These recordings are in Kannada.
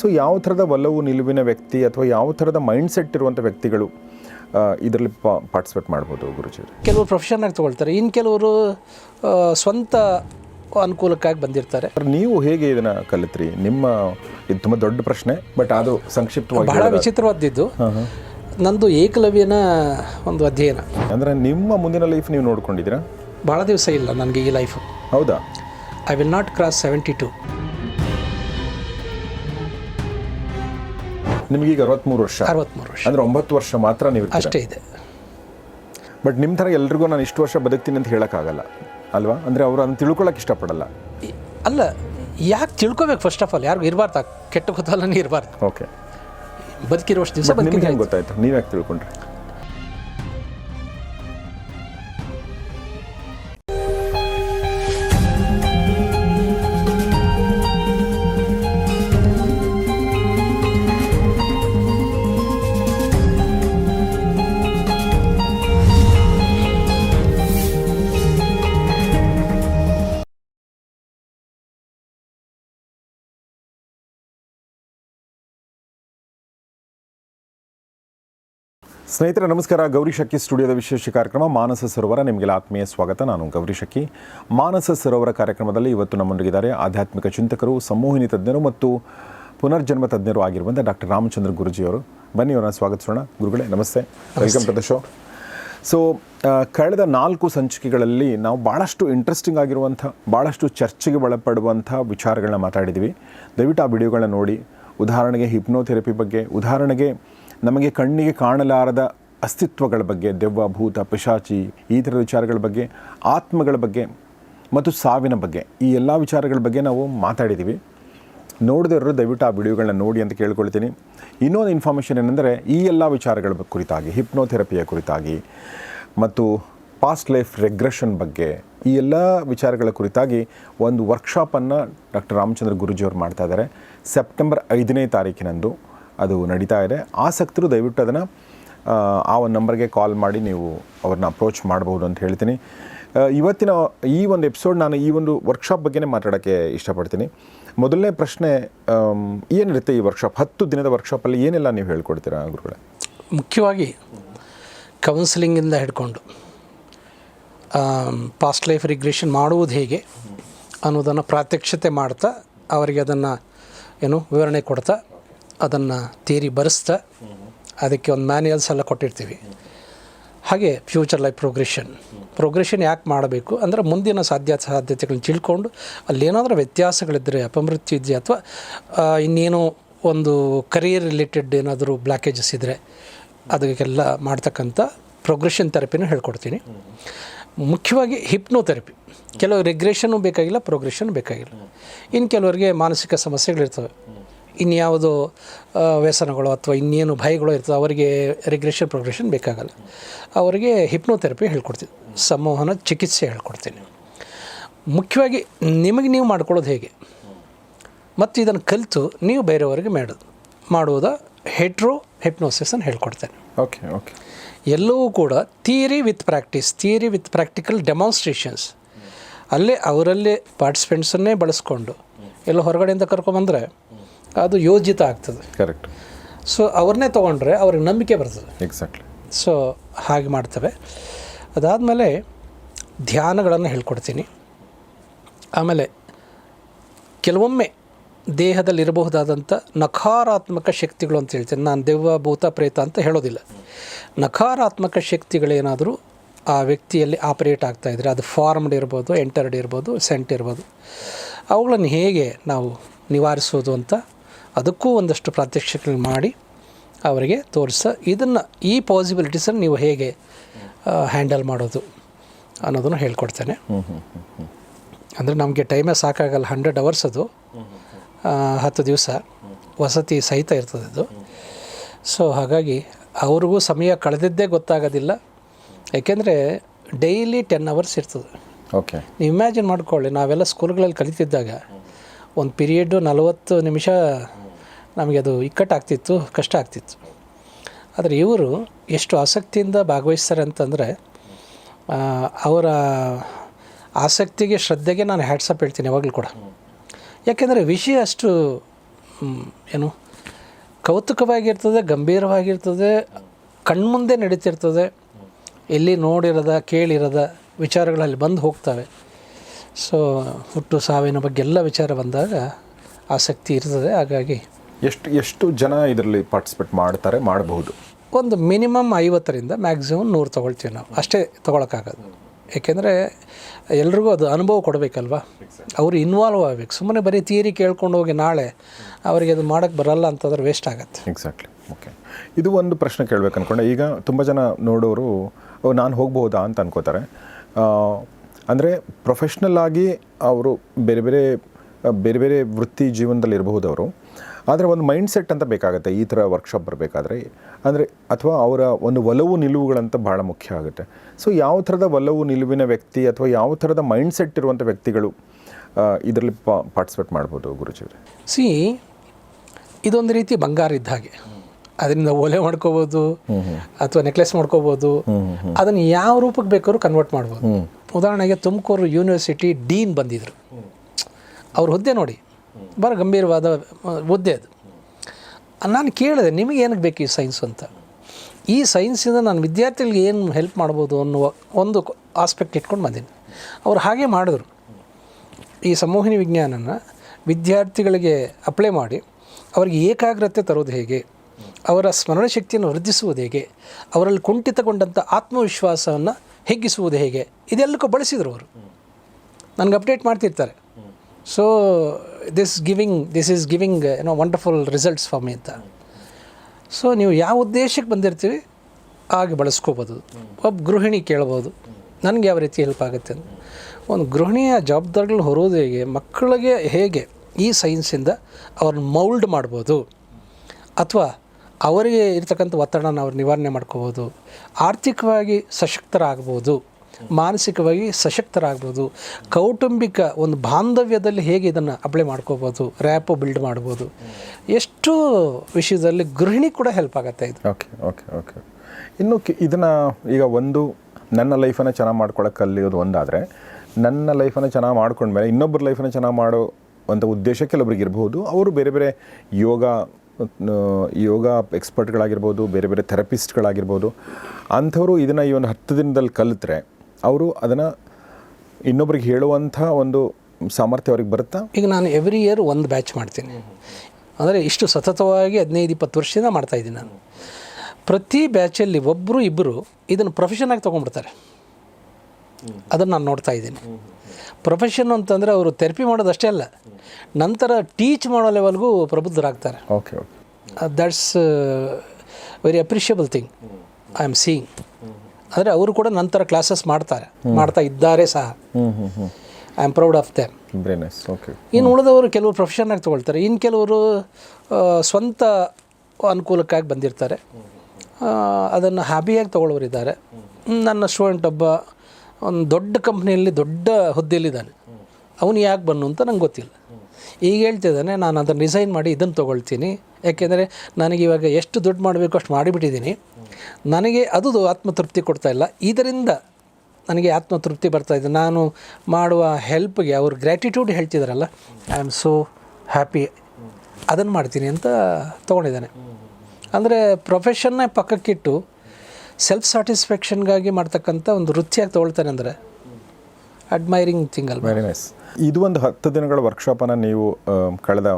ಸೊ ಯಾವ ಥರದ ಒಲವು ನಿಲುವಿನ ವ್ಯಕ್ತಿ ಅಥವಾ ಯಾವ ಥರದ ಮೈಂಡ್ ಸೆಟ್ ಇರುವಂಥ ವ್ಯಕ್ತಿಗಳು ಇದರಲ್ಲಿ ಪಾರ್ಟಿಸಿಪೇಟ್ ಮಾಡ್ಬೋದು ಗುರುಜಿ ಕೆಲವರು ಪ್ರೊಫೆಷನ್ನಾಗಿ ತೊಗೊಳ್ತಾರೆ. ಇನ್ನು ಕೆಲವರು ಸ್ವಂತ ಅನುಕೂಲಕ್ಕಾಗಿ ಬಂದಿರ್ತಾರೆ. ನೀವು ಹೇಗೆ ಇದನ್ನು ಕಲಿತ್ರಿ? ನಿಮ್ಮ ಇದು ತುಂಬ ದೊಡ್ಡ ಪ್ರಶ್ನೆ ಬಟ್ ಅದು ಸಂಕ್ಷಿಪ್ತವಾಗಿ ಬಹಳ ವಿಚಿತ್ರವಾದದ್ದು ನಂದು ಏಕಲವ್ಯನ ಒಂದು ಅಧ್ಯಯನ. ಅಂದರೆ ನಿಮ್ಮ ಮುಂದಿನ ಲೈಫ್ ನೀವು ನೋಡ್ಕೊಂಡಿದ್ದೀರಾ? ಭಾಳ ದಿವಸ ಇಲ್ಲ ನನಗೆ ಈ ಲೈಫು ಹೌದಾ? I will not cross seventy two ನಿಮಗೀಗ ಅರವತ್ಮೂರು ವರ್ಷ. ಅರವತ್ತ್ಮೂರು ವರ್ಷ. ಅಂದರೆ ಒಂಬತ್ತು ವರ್ಷ ಮಾತ್ರ ನೀವು ಅಷ್ಟೇ ಇದೆ. ಬಟ್ ನಿಮ್ಮ ಥರ ಎಲ್ರಿಗೂ ನಾನು ಇಷ್ಟು ವರ್ಷ ಬದುಕ್ತೀನಿ ಅಂತ ಹೇಳೋಕ್ಕಾಗಲ್ಲ ಅಲ್ವಾ? ಅಂದರೆ ಅವರು ಅದನ್ನು ತಿಳ್ಕೊಳ್ಳೋಕೆ ಇಷ್ಟಪಡಲ್ಲ. ಅಲ್ಲ ಯಾಕೆ ತಿಳ್ಕೊಬೇಕು ಫಸ್ಟ್ ಆಫ್ ಆಲ್ ಯಾರು ಇರಬಾರ್ದು ಕೆಟ್ಟ ಗೊತ್ತಲ್ಲನೇ ಇರಬಾರ್ದು ಓಕೆ ಬದುಕಿರುವಷ್ಟು ದಿವಸ ನಿಮ್ಗೆ ಬದುಕಿದ್ರೆ ಹೆಂಗೆ ಗೊತ್ತಾಯ್ತು? ನೀವು ಯಾಕೆ ತಿಳ್ಕೊಂಡ್ರಿ? ಸ್ನೇಹಿತರೆ ನಮಸ್ಕಾರ. ಗೌರಿ ಶಕ್ಕಿ ಸ್ಟುಡಿಯೋದ ವಿಶೇಷ ಕಾರ್ಯಕ್ರಮ ಮಾನಸ ಸರೋವರ. ನಿಮಗೆಲ್ಲ ಆತ್ಮೀಯ ಸ್ವಾಗತ. ನಾನು ಗೌರಿ ಶಕ್ಕಿ ಮಾನಸ ಸರೋವರ ಕಾರ್ಯಕ್ರಮದಲ್ಲಿ ಇವತ್ತು ನಮ್ಮೊಂದಿಗಿದ್ದಾರೆ ಆಧ್ಯಾತ್ಮಿಕ ಚಿಂತಕರು ಸಂಮೋಹಿನಿ ತಜ್ಞರು ಮತ್ತು ಪುನರ್ಜನ್ಮ ತಜ್ಞರು ಆಗಿರುವಂಥ ಡಾಕ್ಟರ್ ರಾಮಚಂದ್ರ ಗುರುಜಿಯವರು. ಬನ್ನಿ ಅವರನ್ನ ಸ್ವಾಗತಿಸೋಣ. ಗುರುಗಳೇ ನಮಸ್ತೆ. Welcome to the show so ಕಳೆದ ನಾಲ್ಕು ಸಂಚಿಕೆಗಳಲ್ಲಿ ನಾವು ಭಾಳಷ್ಟು ಇಂಟ್ರೆಸ್ಟಿಂಗ್ ಆಗಿರುವಂಥ ಭಾಳಷ್ಟು ಚರ್ಚೆಗೆ ಒಳಪಡುವಂಥ ವಿಚಾರಗಳನ್ನ ಮಾತಾಡಿದ್ವಿ. ದಯವಿಟ್ಟು ಆ ವಿಡಿಯೋಗಳನ್ನ ನೋಡಿ. ಉದಾಹರಣೆಗೆ ಹಿಪ್ನೋಥೆರಪಿ ಬಗ್ಗೆ ಉದಾಹರಣೆಗೆ ನಮಗೆ ಕಣ್ಣಿಗೆ ಕಾಣಲಾರದ ಅಸ್ತಿತ್ವಗಳ ಬಗ್ಗೆ, ದೆವ್ವ, ಭೂತ, ಪಿಶಾಚಿ, ಈ ಥರದ ವಿಚಾರಗಳ ಬಗ್ಗೆ, ಆತ್ಮಗಳ ಬಗ್ಗೆ ಮತ್ತು ಸಾವಿನ ಬಗ್ಗೆ, ಈ ಎಲ್ಲ ವಿಚಾರಗಳ ಬಗ್ಗೆ ನಾವು ಮಾತಾಡಿದ್ದೀವಿ. ನೋಡಿದವರು ದಯವಿಟ್ಟು ಆ ವಿಡಿಯೋಗಳನ್ನ ನೋಡಿ ಅಂತ ಕೇಳ್ಕೊಳ್ತೀನಿ. ಇನ್ನೊಂದು ಇನ್ಫಾರ್ಮೇಷನ್ ಏನೆಂದರೆ, ಈ ಎಲ್ಲ ವಿಚಾರಗಳ ಕುರಿತಾಗಿ ಹಿಪ್ನೋಥೆರಪಿಯ ಕುರಿತಾಗಿ ಮತ್ತು ಪಾಸ್ಟ್ ಲೈಫ್ ರೆಗ್ರೆಷನ್ ಬಗ್ಗೆ, ಈ ಎಲ್ಲ ವಿಚಾರಗಳ ಕುರಿತಾಗಿ ಒಂದು ವರ್ಕ್ಶಾಪನ್ನು ಡಾಕ್ಟರ್ ರಾಮಚಂದ್ರ ಗುರುಜಿಯವರು ಮಾಡ್ತಾ ಇದ್ದಾರೆ. ಸೆಪ್ಟೆಂಬರ್ ಐದನೇ ತಾರೀಕಿನಂದು. ಅದು ನಡೀತಾ ಇದೆ. ಆಸಕ್ತರು ದಯವಿಟ್ಟು ಅದನ್ನು, ಆ ಒಂದು ನಂಬರ್ಗೆ ಕಾಲ್ ಮಾಡಿ ನೀವು ಅವ್ರನ್ನ ಅಪ್ರೋಚ್ ಮಾಡ್ಬೋದು ಅಂತ ಹೇಳ್ತೀನಿ. ಇವತ್ತಿನ ಈ ಒಂದು ಎಪಿಸೋಡ್ ನಾನು ಈ ಒಂದು ವರ್ಕ್ಶಾಪ್ ಬಗ್ಗೆನೇ ಮಾತಾಡೋಕ್ಕೆ ಇಷ್ಟಪಡ್ತೀನಿ. ಮೊದಲನೇ ಪ್ರಶ್ನೆ ಏನಿರುತ್ತೆ ಈ ವರ್ಕ್ಶಾಪ್ ಹತ್ತು ದಿನದ ವರ್ಕ್ಶಾಪಲ್ಲಿ ಏನೆಲ್ಲ ನೀವು ಹೇಳ್ಕೊಡ್ತೀರಾ ಗುರುಗಳೇ? ಮುಖ್ಯವಾಗಿ ಕೌನ್ಸಿಲಿಂಗಿಂದ ಹಿಡ್ಕೊಂಡು ಪಾಸ್ಟ್ ಲೈಫ್ ರಿಗ್ರೆಷನ್ ಮಾಡುವುದು ಹೇಗೆ ಅನ್ನೋದನ್ನು ಪ್ರಾತ್ಯಕ್ಷತೆ ಮಾಡ್ತಾ ಅವರಿಗೆ ಅದನ್ನು ಏನು ವಿವರಣೆ ಕೊಡ್ತಾ ಅದನ್ನು ತೀರಿ ಬರೆಸ್ತಾ ಅದಕ್ಕೆ ಒಂದು ಮ್ಯಾನ್ಯಲ್ಸ್ ಎಲ್ಲ ಕೊಟ್ಟಿರ್ತೀವಿ. ಹಾಗೆ ಫ್ಯೂಚರ್ ಲೈಫ್ ಪ್ರೋಗ್ರೆಷನ್ ಪ್ರೋಗ್ರೆಷನ್ ಯಾಕೆ ಮಾಡಬೇಕು? ಅಂದರೆ ಮುಂದಿನ ಸಾಧ್ಯ ಸಾಧ್ಯತೆಗಳನ್ನ ತಿಳ್ಕೊಂಡು ಅಲ್ಲೇನಾದರೂ ವ್ಯತ್ಯಾಸಗಳಿದ್ದರೆ ಅಪಮೃತ್ಯು ಇದೆಯಾ ಅಥವಾ ಇನ್ನೇನೋ ಒಂದು ಕರಿಯರ್ ರಿಲೇಟೆಡ್ ಏನಾದರೂ ಬ್ಲ್ಯಾಕೇಜಸ್ ಇದ್ದರೆ ಅದಕ್ಕೆಲ್ಲ ಮಾಡ್ತಕ್ಕಂಥ ಪ್ರೋಗ್ರೆಷನ್ ಥೆರಪಿನ ಹೇಳ್ಕೊಡ್ತೀನಿ. ಮುಖ್ಯವಾಗಿ ಹಿಪ್ನೋಥೆರಪಿ ಕೆಲವು ರೆಗ್ರೆಷನು ಬೇಕಾಗಿಲ್ಲ ಪ್ರೋಗ್ರೆಷನ್ ಬೇಕಾಗಿಲ್ಲ. ಇನ್ನು ಕೆಲವರಿಗೆ ಮಾನಸಿಕ ಸಮಸ್ಯೆಗಳಿರ್ತವೆ. ಇನ್ಯಾವುದೋ ವ್ಯಸನಗಳು ಅಥವಾ ಇನ್ನೇನು ಭಯಗಳು ಇರ್ತದೆ ಅವರಿಗೆ ರೆಗ್ರೆಷನ್ ಪ್ರೋಗ್ರೆಷನ್ ಬೇಕಾಗಲ್ಲ. ಅವರಿಗೆ ಹಿಪ್ನೋಥೆರಪಿ ಹೇಳ್ಕೊಡ್ತೀನಿ ಸಂವಹನ ಚಿಕಿತ್ಸೆ ಹೇಳ್ಕೊಡ್ತೀನಿ. ಮುಖ್ಯವಾಗಿ ನಿಮಗೆ ನೀವು ಮಾಡ್ಕೊಳ್ಳೋದು ಹೇಗೆ? ಮತ್ತು ಇದನ್ನು ಕಲಿತು ನೀವು ಬೇರೆಯವರಿಗೆ ಮಾಡೋದು. ಮಾಡುವುದ ಹೆಟ್ರೋ ಹಿಪ್ನೋಸಿಸನ್ನು ಹೇಳ್ಕೊಡ್ತೇನೆ. ಓಕೆ ಓಕೆ ಎಲ್ಲವೂ ಕೂಡ theory with practice theory with practical demonstrations ಅಲ್ಲೇ ಅವರಲ್ಲೇ ಪಾರ್ಟಿಸಿಪೆಂಟ್ಸನ್ನೇ ಬಳಸ್ಕೊಂಡು ಎಲ್ಲ ಹೊರಗಡೆಯಿಂದ ಕರ್ಕೊಂಬಂದರೆ ಅದು ಯೋಜಿತ ಆಗ್ತದೆ. ಕರೆಕ್ಟ್ ಸೊ ಅವ್ರನ್ನೇ ತೊಗೊಂಡ್ರೆ ಅವ್ರಿಗೆ ನಂಬಿಕೆ ಬರ್ತದೆ. ಎಕ್ಸಾಕ್ಟ್ಲಿ ಸೊ ಹಾಗೆ ಮಾಡ್ತವೆ. ಅದಾದಮೇಲೆ ಧ್ಯಾನಗಳನ್ನು ಹೇಳ್ಕೊಡ್ತೀನಿ. ಆಮೇಲೆ ಕೆಲವೊಮ್ಮೆ ದೇಹದಲ್ಲಿರಬಹುದಾದಂಥ ನಕಾರಾತ್ಮಕ ಶಕ್ತಿಗಳು ಅಂತ ಹೇಳ್ತೀನಿ. ನಾನು ದೆವ್ವ ಭೂತ ಪ್ರೇತ ಅಂತ ಹೇಳೋದಿಲ್ಲ. ನಕಾರಾತ್ಮಕ ಶಕ್ತಿಗಳೇನಾದರೂ ಆ ವ್ಯಕ್ತಿಯಲ್ಲಿ ಆಪರೇಟ್ ಆಗ್ತಾ ಇದ್ದರೆ ಅದು ಫಾರ್ಮ್ಡ್ ಇರ್ಬೋದು ಎಂಟರ್ಡ್ ಇರ್ಬೋದು ಸೆಂಟ್ ಇರ್ಬೋದು ಅವುಗಳನ್ನು ಹೇಗೆ ನಾವು ನಿವಾರಿಸೋದು ಅಂತ ಅದಕ್ಕೂ ಒಂದಷ್ಟು ಪ್ರಾತ್ಯಕ್ಷಿಕೆಗಳು ಮಾಡಿ ಅವರಿಗೆ ತೋರಿಸ ಇದನ್ನು ಈ ಪಾಸಿಬಿಲಿಟೀಸನ್ನು ನೀವು ಹೇಗೆ ಹ್ಯಾಂಡಲ್ ಮಾಡೋದು ಅನ್ನೋದನ್ನು ಹೇಳ್ಕೊಡ್ತೇನೆ. ಅಂದರೆ ನಮಗೆ ಟೈಮೇ ಸಾಕಾಗಲ್ಲ ಹಂಡ್ರೆಡ್ ಅವರ್ಸ್ ಅದು. ಹತ್ತು ದಿವಸ ವಸತಿ ಸಹಿತ ಇರ್ತದೆ ಅದು. ಸೊ ಹಾಗಾಗಿ ಅವ್ರಿಗೂ ಸಮಯ ಕಳೆದಿದ್ದೇ ಗೊತ್ತಾಗೋದಿಲ್ಲ. ಯಾಕೆಂದರೆ ಡೈಲಿ ಟೆನ್ ಅವರ್ಸ್ ಇರ್ತದೆ. ಓಕೆ ನೀವು ಇಮ್ಯಾಜಿನ್ ಮಾಡ್ಕೊಳ್ಳಿ ನಾವೆಲ್ಲ ಸ್ಕೂಲ್ಗಳಲ್ಲಿ ಕಲಿತಿದ್ದಾಗ ಒಂದು ಪೀರಿಯಡ್ಡು ನಲವತ್ತು ನಿಮಿಷ ನಮಗೆ ಅದು ಇಕ್ಕಟ್ಟಾಗ್ತಿತ್ತು ಕಷ್ಟ ಆಗ್ತಿತ್ತು. ಆದರೆ ಇವರು ಎಷ್ಟು ಆಸಕ್ತಿಯಿಂದ ಭಾಗವಹಿಸ್ತಾರೆ ಅಂತಂದರೆ ಅವರ ಆಸಕ್ತಿಗೆ ಶ್ರದ್ಧೆಗೆ ನಾನು ಹ್ಯಾಟ್ಸಪ್ ಹೇಳ್ತೀನಿ ಯಾವಾಗಲೂ ಕೂಡ. ಯಾಕೆಂದರೆ ವಿಷಯ ಅಷ್ಟು ಏನು, ಕೌತುಕವಾಗಿರ್ತದೆ, ಗಂಭೀರವಾಗಿರ್ತದೆ, ಕಣ್ಮುಂದೆ ನಡೀತಿರ್ತದೆ, ಎಲ್ಲಿ ನೋಡಿರದ, ಕೇಳಿರದ ವಿಚಾರಗಳಲ್ಲಿ ಬಂದು ಹೋಗ್ತವೆ. ಸೊ ಹುಟ್ಟು ಸಾವಿನ ಬಗ್ಗೆ ಎಲ್ಲ ವಿಚಾರ ಬಂದಾಗ ಆಸಕ್ತಿ ಇರ್ತದೆ. ಹಾಗಾಗಿ ಎಷ್ಟು ಎಷ್ಟು ಜನ ಇದರಲ್ಲಿ ಪಾರ್ಟಿಸಿಪೇಟ್ ಮಾಡ್ತಾರೆ ಮಾಡಬಹುದು? ಒಂದು ಮಿನಿಮಮ್ ಐವತ್ತರಿಂದ ಮ್ಯಾಕ್ಸಿಮಮ್ ನೂರು ತೊಗೊಳ್ತೀವಿ ನಾವು. ಅಷ್ಟೇ ತೊಗೊಳಕ್ಕಾಗೋದು. ಏಕೆಂದರೆ ಎಲ್ರಿಗೂ ಅದು ಅನುಭವ ಕೊಡಬೇಕಲ್ವಾ? ಅವರು ಇನ್ವಾಲ್ವ್ ಆಗಬೇಕು. ಸುಮ್ಮನೆ ಬರೀ ಥಿಯರಿ ಕೇಳ್ಕೊಂಡು ಹೋಗಿ ನಾಳೆ ಅವರಿಗೆ ಅದು ಮಾಡೋಕ್ಕೆ ಬರಲ್ಲ ಅಂತಂದ್ರೆ ವೇಸ್ಟ್ ಆಗುತ್ತೆ. ಎಕ್ಸಾಕ್ಟ್ಲಿ ಓಕೆ ಇದು ಒಂದು ಪ್ರಶ್ನೆ ಕೇಳಬೇಕು ಅಂದ್ಕೊಂಡೆ ಈಗ ತುಂಬ ಜನ ನೋಡೋರು ನಾನು ಹೋಗ್ಬೋದಾ ಅಂತ ಅನ್ಕೋತಾರೆ. ಅಂದರೆ ಪ್ರೊಫೆಷ್ನಲ್ ಆಗಿ ಅವರು ಬೇರೆ ಬೇರೆ ಬೇರೆ ಬೇರೆ ವೃತ್ತಿ ಜೀವನದಲ್ಲಿ ಇರಬಹುದು ಅವರು ಆದರೆ ಒಂದು ಮೈಂಡ್ ಸೆಟ್ ಅಂತ ಬೇಕಾಗುತ್ತೆ ಈ ಥರ ವರ್ಕ್ಶಾಪ್ ಬರಬೇಕಾದ್ರೆ. ಅಂದರೆ ಅಥವಾ ಅವರ ಒಂದು ಒಲವು ನಿಲುವುಗಳಂತ ಭಾಳ ಮುಖ್ಯ ಆಗುತ್ತೆ. ಸೊ ಯಾವ ಥರದ ಒಲವು ನಿಲುವಿನ ವ್ಯಕ್ತಿ ಅಥವಾ ಯಾವ ಥರದ ಮೈಂಡ್ ಸೆಟ್ ಇರುವಂಥ ವ್ಯಕ್ತಿಗಳು ಇದರಲ್ಲಿ ಪಾರ್ಟಿಸಿಪೇಟ್ ಮಾಡ್ಬೋದು ಗುರುಜಿಯವರೇ? ಸಿ ಇದೊಂದು ರೀತಿ ಬಂಗಾರ ಇದ್ದ ಹಾಗೆ. ಅದರಿಂದ ಒಲೆ ಮಾಡ್ಕೋಬೋದು ಅಥವಾ ನೆಕ್ಲೆಸ್ ಮಾಡ್ಕೋಬೋದು ಅದನ್ನು ಯಾವ ರೂಪಕ್ಕೆ ಬೇಕಾದ್ರೂ ಕನ್ವರ್ಟ್ ಮಾಡ್ಬೋದು. ಉದಾಹರಣೆಗೆ ತುಮಕೂರು ಯೂನಿವರ್ಸಿಟಿ ಡೀನ್ ಬಂದಿದ್ರು. ಅವ್ರ ಹುದ್ದೆ ನೋಡಿ ಭಾಳ ಗಂಭೀರವಾದ ಹುದ್ದೆ ಅದು. ನಾನು ಕೇಳಿದೆ, ನಿಮಗೆ ಏನಕ್ಕೆ ಬೇಕು ಈ ಸೈನ್ಸ್ ಅಂತ? ಈ ಸೈನ್ಸಿಂದ ನಾನು ವಿದ್ಯಾರ್ಥಿಗಳಿಗೆ ಏನು ಹೆಲ್ಪ್ ಮಾಡ್ಬೋದು ಅನ್ನುವ ಒಂದು ಆಸ್ಪೆಕ್ಟ್ ಇಟ್ಕೊಂಡು ಬಂದೀನಿ. ಅವರು ಹಾಗೆ ಮಾಡಿದ್ರು. ಈ ಸಮೂಹಿನಿ ವಿಜ್ಞಾನನ ವಿದ್ಯಾರ್ಥಿಗಳಿಗೆ ಅಪ್ಲೈ ಮಾಡಿ, ಅವರಿಗೆ ಏಕಾಗ್ರತೆ ತರೋದು ಹೇಗೆ? ಅವರ ಸ್ಮರಣ ಶಕ್ತಿಯನ್ನು ವೃದ್ಧಿಸುವುದು ಹೇಗೆ? ಅವರಲ್ಲಿ ಕುಂಠಿತಗೊಂಡಂಥ ಆತ್ಮವಿಶ್ವಾಸವನ್ನು ಹೆಗ್ಗಿಸುವುದು ಹೇಗೆ? ಇದೆಲ್ಲಕ್ಕೂ ಬಳಸಿದರು ಅವರು. ನನಗೆ ಅಪ್ಡೇಟ್ ಮಾಡ್ತಿರ್ತಾರೆ. So this giving this is giving ಏನೋ ವಂಡರ್ಫುಲ್ ರಿಸಲ್ಟ್ಸ್ ಫಾರ್ ಮಿ ಅಂತ. ಸೊ ನೀವು ಯಾವ ಉದ್ದೇಶಕ್ಕೆ ಬಂದಿರ್ತೀವಿ ಹಾಗೆ ಬಳಸ್ಕೋಬೋದು. ಒಬ್ಬ ಗೃಹಿಣಿ ಕೇಳ್ಬೋದು, ನನಗೆ ಯಾವ ರೀತಿ ಹೆಲ್ಪ್ ಆಗುತ್ತೆ? ಅಂತ. ಒಂದು ಗೃಹಿಣಿಯ ಜವಾಬ್ದಾರಿಗಳು ಹೊರೋದು ಹೇಗೆ, ಮಕ್ಕಳಿಗೆ ಹೇಗೆ ಈ ಸೈನ್ಸಿಂದ ಅವ್ರನ್ನ ಮೌಲ್ಡ್ ಮಾಡ್ಬೋದು? ಅಥವಾ ಅವರಿಗೆ ಇರ್ತಕ್ಕಂಥ ಒತ್ತಡನ ಅವ್ರು ನಿವಾರಣೆ ಮಾಡ್ಕೋಬೋದು? ಆರ್ಥಿಕವಾಗಿ ಸಶಕ್ತರಾಗ್ಬೋದು? ಮಾನಸಿಕವಾಗಿ ಸಶಕ್ತರಾಗ್ಬೋದು. ಕೌಟುಂಬಿಕ ಒಂದು ಬಾಂಧವ್ಯದಲ್ಲಿ ಹೇಗೆ ಇದನ್ನು ಅಪ್ಲೈ ಮಾಡ್ಕೋಬೋದು ರ್ಯಾಪು ಬಿಲ್ಡ್ ಮಾಡ್ಬೋದು. ಎಷ್ಟು ವಿಷಯದಲ್ಲಿ ಗೃಹಿಣಿ ಕೂಡ ಹೆಲ್ಪ್ ಆಗುತ್ತೆ ಇದು. ಓಕೆ ಓಕೆ ಓಕೆ ಇನ್ನು ಇದನ್ನು ಈಗ ಒಂದು ನನ್ನ ಲೈಫನ್ನು ಚೆನ್ನಾಗಿ ಮಾಡ್ಕೊಳಕ್ಕೆ ಕಲಿಯೋದು ಒಂದಾದರೆ, ನನ್ನ ಲೈಫನ್ನು ಚೆನ್ನಾಗಿ ಮಾಡ್ಕೊಂಡ್ಮೇಲೆ ಇನ್ನೊಬ್ಬರ ಲೈಫನ್ನು ಚೆನ್ನಾಗಿ ಮಾಡೋ ಅಂತ ಉದ್ದೇಶ ಕೆಲವರಿಗೆ ಇರಬಹುದು ಅವರು ಬೇರೆ ಬೇರೆ ಯೋಗ ಯೋಗ ಎಕ್ಸ್ಪರ್ಟ್ಗಳಾಗಿರ್ಬೋದು ಬೇರೆ ಬೇರೆ ಥೆರಪಿಸ್ಟ್ಗಳಾಗಿರ್ಬೋದು ಅಂಥವರು ಇದನ್ನು ಈ ಒಂದು ಹತ್ತು ದಿನದಲ್ಲಿ ಕಲಿತ್ರೆ ಅವರು ಅದನ್ನು ಇನ್ನೊಬ್ರಿಗೆ ಹೇಳುವಂಥ ಒಂದು ಸಾಮರ್ಥ್ಯ ಅವ್ರಿಗೆ ಬರುತ್ತಾ? ಈಗ ನಾನು ಎವ್ರಿ ಇಯರ್ ಒಂದು ಬ್ಯಾಚ್ ಮಾಡ್ತೀನಿ. ಅಂದರೆ ಇಷ್ಟು ಸತತವಾಗಿ ಹದಿನೈದು ಇಪ್ಪತ್ತು ವರ್ಷದಿಂದ ಮಾಡ್ತಾಯಿದ್ದೀನಿ ನಾನು. ಪ್ರತಿ ಬ್ಯಾಚಲ್ಲಿ ಒಬ್ಬರು ಇಬ್ಬರು ಇದನ್ನು ಪ್ರೊಫೆಷನ್ ಆಗಿ ತೊಗೊಂಡ್ಬಿಡ್ತಾರೆ. ಅದನ್ನು ನಾನು ನೋಡ್ತಾ ಇದ್ದೀನಿ. ಪ್ರೊಫೆಷನ್ ಅಂತಂದರೆ ಅವರು ಥೆರಪಿ ಮಾಡೋದು ಅಷ್ಟೇ ಅಲ್ಲ ನಂತರ ಟೀಚ್ ಮಾಡೋ ಲೆವೆಲ್ಗೂ ಪ್ರಬುದ್ಧರಾಗ್ತಾರೆ. Okay okay that's very appreciable thing I am seeing ಅಂದರೆ ಅವರು ಕೂಡ ನಂತರ ಕ್ಲಾಸಸ್ ಮಾಡ್ತಾರೆ. ಮಾಡ್ತಾ ಇದ್ದಾರೆ ಸಹ. I am proud of them ಇನ್ನು ಉಳಿದವರು ಕೆಲವರು ಪ್ರೊಫೆಷನ್ನಾಗಿ ತೊಗೊಳ್ತಾರೆ. ಇನ್ನು ಕೆಲವರು ಸ್ವಂತ ಅನುಕೂಲಕ್ಕಾಗಿ ಬಂದಿರ್ತಾರೆ. ಅದನ್ನು ಹ್ಯಾಬಿಯಾಗಿ ತೊಗೊಳ್ಳೋರಿದ್ದಾರೆ ನನ್ನ ಸ್ಟೂಡೆಂಟ್ ಒಬ್ಬ ಒಂದು ದೊಡ್ಡ ಕಂಪ್ನಿಯಲ್ಲಿ ದೊಡ್ಡ ಹುದ್ದೆಯಲ್ಲಿದ್ದಾನೆ. ಅವನು ಯಾಕೆ ಬನ್ನು ಅಂತ ನಂಗೆ ಗೊತ್ತಿಲ್ಲ. ಈಗ ಹೇಳ್ತಿದ್ದಾನೆ ನಾನು ಅದನ್ನು ರಿಸೈನ್ ಮಾಡಿ ಇದನ್ನು ತೊಗೊಳ್ತೀನಿ. ಯಾಕೆಂದರೆ ನನಗೆ ಇವಾಗ ಎಷ್ಟು ದುಡ್ಡು ಮಾಡಬೇಕು ಅಷ್ಟು ಮಾಡಿಬಿಟ್ಟಿದ್ದೀನಿ. ನನಗೆ ಅದು ಆತ್ಮತೃಪ್ತಿ ಕೊಡ್ತಾ ಇಲ್ಲ. ಇದರಿಂದ ನನಗೆ ಆತ್ಮತೃಪ್ತಿ ಬರ್ತಾ ಇದೆ. ನಾನು ಮಾಡುವ ಹೆಲ್ಪ್ಗೆ ಅವ್ರ ಗ್ರ್ಯಾಟಿಟ್ಯೂಡ್ ಹೇಳ್ತಿದ್ದಾರಲ್ಲ ಐ ಆಮ್ ಸೋ ಹ್ಯಾಪಿ ಅದನ್ನು ಮಾಡ್ತೀನಿ ಅಂತ ತೊಗೊಂಡಿದ್ದಾನೆ. ಅಂದರೆ ಪ್ರೊಫೆಷನ್ನೇ ಪಕ್ಕಕ್ಕಿಟ್ಟು ಸೆಲ್ಫ್ ಸ್ಯಾಟಿಸ್ಫ್ಯಾಕ್ಷನ್ಗಾಗಿ ಮಾಡ್ತಕ್ಕಂಥ ಒಂದು ವೃತ್ತಿಯಾಗಿ ತೊಗೊಳ್ತಾನೆ ಅಂದರೆ ಅಡ್ಮೈರಿಂಗ್ ಥಿಂಗ್ ಅಲ್ವಾ? ವೆರಿ ನೈಸ್ ಇದು ಒಂದು ಹತ್ತು ದಿನಗಳ ವರ್ಕ್ಶಾಪನ್ನು ನೀವು ಕಳೆದ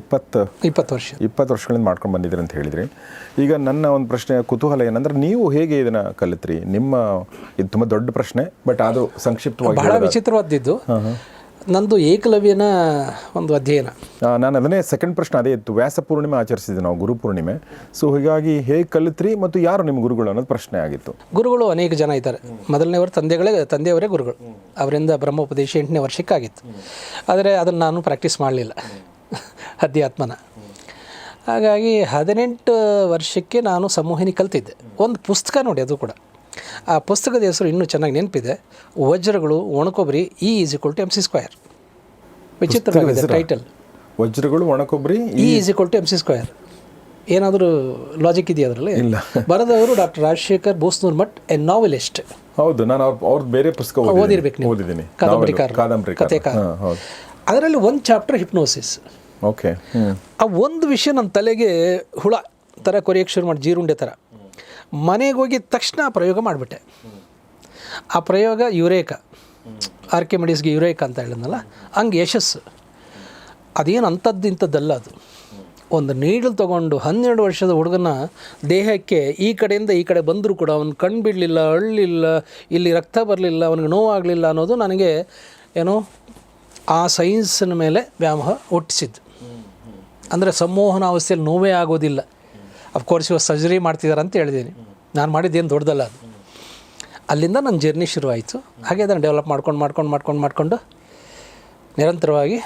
ಇಪ್ಪತ್ತು ಇಪ್ಪತ್ತು ವರ್ಷ. ಇಪ್ಪತ್ತು ವರ್ಷಗಳಿಂದ ಮಾಡ್ಕೊಂಡು ಬಂದಿದ್ದೀರಿ ಅಂತ ಹೇಳಿದ್ರಿ. ಈಗ ನನ್ನ ಒಂದು ಪ್ರಶ್ನೆ ಕುತೂಹಲ ಏನಂದ್ರೆ ನೀವು ಹೇಗೆ ಇದನ್ನು ಕಲಿತ್ರಿ? ನಿಮ್ಮ ಇದು ತುಂಬ ದೊಡ್ಡ ಪ್ರಶ್ನೆ ಬಟ್ ಅದು ಸಂಕ್ಷಿಪ್ತವಾಗಿ ಬಹಳ ವಿಚಿತ್ರವಾದದ್ದು ನಂದು ಏಕಲವ್ಯನ ಒಂದು ಅಧ್ಯಯನ. ನಾನು ಅದನ್ನೇ ಸೆಕೆಂಡ್ ಪ್ರಶ್ನೆ ಅದೇ ಇತ್ತು. ವ್ಯಾಸ ಪೂರ್ಣಿಮೆ ಆಚರಿಸಿದ್ವಿ ನಾವು ಗುರು ಪೂರ್ಣಿಮೆ. ಸೊ ಹೀಗಾಗಿ ಹೇಗೆ ಕಲಿತ್ರಿ ಮತ್ತು ಯಾರು ನಿಮ್ಮ ಗುರುಗಳು ಅನ್ನೋದು ಪ್ರಶ್ನೆ ಆಗಿತ್ತು. ಗುರುಗಳು ಅನೇಕ ಜನ ಇದ್ದಾರೆ. ಮೊದಲನೇವರು ತಂದೆಗಳೇ ತಂದೆಯವರೇ ಗುರುಗಳು. ಅವರಿಂದ ಬ್ರಹ್ಮೋಪದೇಶ ಎಂಟನೇ ವರ್ಷಕ್ಕಾಗಿತ್ತು. ಆದರೆ ಅದನ್ನು ನಾನು ಪ್ರಾಕ್ಟೀಸ್ ಮಾಡಲಿಲ್ಲ. ಅಧ್ಯಾತ್ಮನ. ಹಾಗಾಗಿ ಹದಿನೆಂಟು ವರ್ಷಕ್ಕೆ ನಾನು ಸಮೂಹಿನಿ ಕಲ್ತಿದ್ದೆ. ಒಂದು ಪುಸ್ತಕ ನೋಡಿ ಅದು ಕೂಡ. ಆ ಪುಸ್ತಕದ ಹೆಸರು ಇನ್ನೂ ಚೆನ್ನಾಗಿ ನೆನಪಿದೆ. ವಜ್ರಗಳು ಒಣಕೊಬ್ಬರಿ E is equal to M C square ವಿಚಿತ್ರವಾಗಿದೆ title ವಜ್ರಗಳು ಒಣಕೊಬ್ಬರಿ E is equal to M C square ಏನಾದರೂ ಲಾಜಿಕ್ ಇದೆಯಾ ಅದರಲ್ಲಿ? ಇಲ್ಲ. ಬರೆದವರು doctor Rajashekhar Bhusnurmath a novelist. ಹೌದು ನಾನು ಅವ್ರ ಬೇರೆ ಪುಸ್ತಕ ಓದಿರ್ಬೇಕು ನೀವು. ಓದಿದ್ದೀನಿ. ಕಾದಂಬರಿಕಾರ ಕಾದಂಬರಿ ಕಥೆಕಾರ. ಹೌದು. ಅದರಲ್ಲಿ ಒಂದು ಚಾಪ್ಟರ್ ಹಿಪ್ನೋಸಿಸ್ ಓಕೆ ಆ ಒಂದು ವಿಷಯ ನನ್ನ ತಲೆಗೆ ಹುಳ ಥರ ಕೊರಿಯಕ್ಕೆ ಶುರು ಮಾಡಿ ಜೀರುಂಡೆ ಥರ ಮನೆಗೆ ಹೋಗಿದ ತಕ್ಷಣ ಆ ಪ್ರಯೋಗ ಮಾಡಿಬಿಟ್ಟೆ. ಆ ಪ್ರಯೋಗ ಯುರೇಕ, ಆರ್ ಕೆ ಮೆಡಿಸ್ಗೆ ಯುರೇಕ ಅಂತ ಹೇಳಿದ್ನಲ್ಲ, ಹಂಗೆ ಯಶಸ್ಸು. ಅದೇನು ಅಂಥದ್ದು ಇಂಥದ್ದಲ್ಲ ಅದು. ಒಂದು ನೀಡಲ್ ತೊಗೊಂಡು ಹನ್ನೆರಡು ವರ್ಷದ ಹುಡುಗನ ದೇಹಕ್ಕೆ ಈ ಕಡೆಯಿಂದ ಈ ಕಡೆ ಬಂದರೂ ಕೂಡ ಅವನು ಕಣ್ಣು ಬಿಡಲಿಲ್ಲ, ಅಳ್ಳಿಲ್ಲ, ಇಲ್ಲಿ ರಕ್ತ ಬರಲಿಲ್ಲ, ಅವನಿಗೆ ನೋವಾಗಲಿಲ್ಲ ಅನ್ನೋದು ನನಗೆ ಏನೋ ಆ ಸೈನ್ಸಿನ ಮೇಲೆ ವ್ಯಾಮೋಹ ಹುಟ್ಟಿಸಿದ್ದು. ಅಂದರೆ ಸಂಮೋಹನ ಅವಸ್ಥೆಯಲ್ಲಿ ನೋವೇ ಆಗೋದಿಲ್ಲ. ಅಫ್ಕೋರ್ಸ್ ಇವಾಗ ಸರ್ಜರಿ ಮಾಡ್ತಿದ್ದಾರೆ ಅಂತ ಹೇಳಿದ್ದೀನಿ ನಾನು ಮಾಡಿದ್ದೇನು ದೊಡ್ಡದಲ್ಲ ಅದು. ಅಲ್ಲಿಂದ ನನ್ನ ಜರ್ನಿ ಶುರುವಾಯಿತು. ಹಾಗೆ ಅದನ್ನು ಡೆವಲಪ್ ಮಾಡ್ಕೊಂಡು ಮಾಡ್ಕೊಂಡು ಮಾಡ್ಕೊಂಡು ಮಾಡಿಕೊಂಡು ನಿರಂತರವಾಗಿ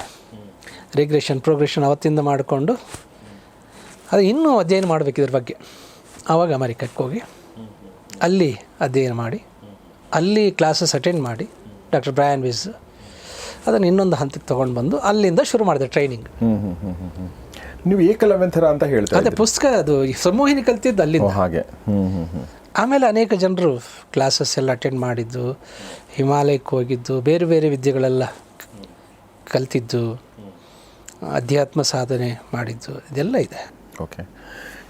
ರಿಗ್ರೆಷನ್ ಪ್ರೋಗ್ರೆಷನ್ ಅವತ್ತಿಂದ ಮಾಡಿಕೊಂಡು ಅದು ಇನ್ನೂ ಅಧ್ಯಯನ ಮಾಡಬೇಕು ಇದ್ರ ಬಗ್ಗೆ. ಆವಾಗ ಅಮೆರಿಕಕ್ಕೆ ಹೋಗಿ. ಅಲ್ಲಿ ಅಧ್ಯಯನ ಮಾಡಿ. ಅಲ್ಲಿ ಕ್ಲಾಸಸ್ ಅಟೆಂಡ್ ಮಾಡಿ. ಡಾಕ್ಟರ್ ಬ್ರಯಾನ್ ವಿಸ್ ಅದನ್ನು ಇನ್ನೊಂದು ಹಂತಕ್ಕೆ ತೊಗೊಂಡು ಬಂದು ಅಲ್ಲಿಂದ ಶುರು ಮಾಡಿದೆ ಟ್ರೈನಿಂಗ್ ನೀವು ಏಕಲವ್ಯಂತರ ಅಂತ ಹೇಳ್ತಾರೆ ಅದೇ ಪುಸ್ತಕ ಅದು ಸಮೂಹಿನಿ ಕಲ್ತಿದ್ದು ಅಲ್ಲಿಂದ. ಹಾಗೆ. ಆಮೇಲೆ ಅನೇಕ ಜನರು ಕ್ಲಾಸಸ್ ಎಲ್ಲ ಅಟೆಂಡ್ ಮಾಡಿದ್ದು ಹಿಮಾಲಯಕ್ಕೆ ಹೋಗಿದ್ದು ಬೇರೆ ಬೇರೆ ವಿದ್ಯೆಗಳೆಲ್ಲ ಕಲ್ತಿದ್ದು ಅಧ್ಯಾತ್ಮ ಸಾಧನೆ ಮಾಡಿದ್ದು ಇದೆಲ್ಲ ಇದೆ. ಓಕೆ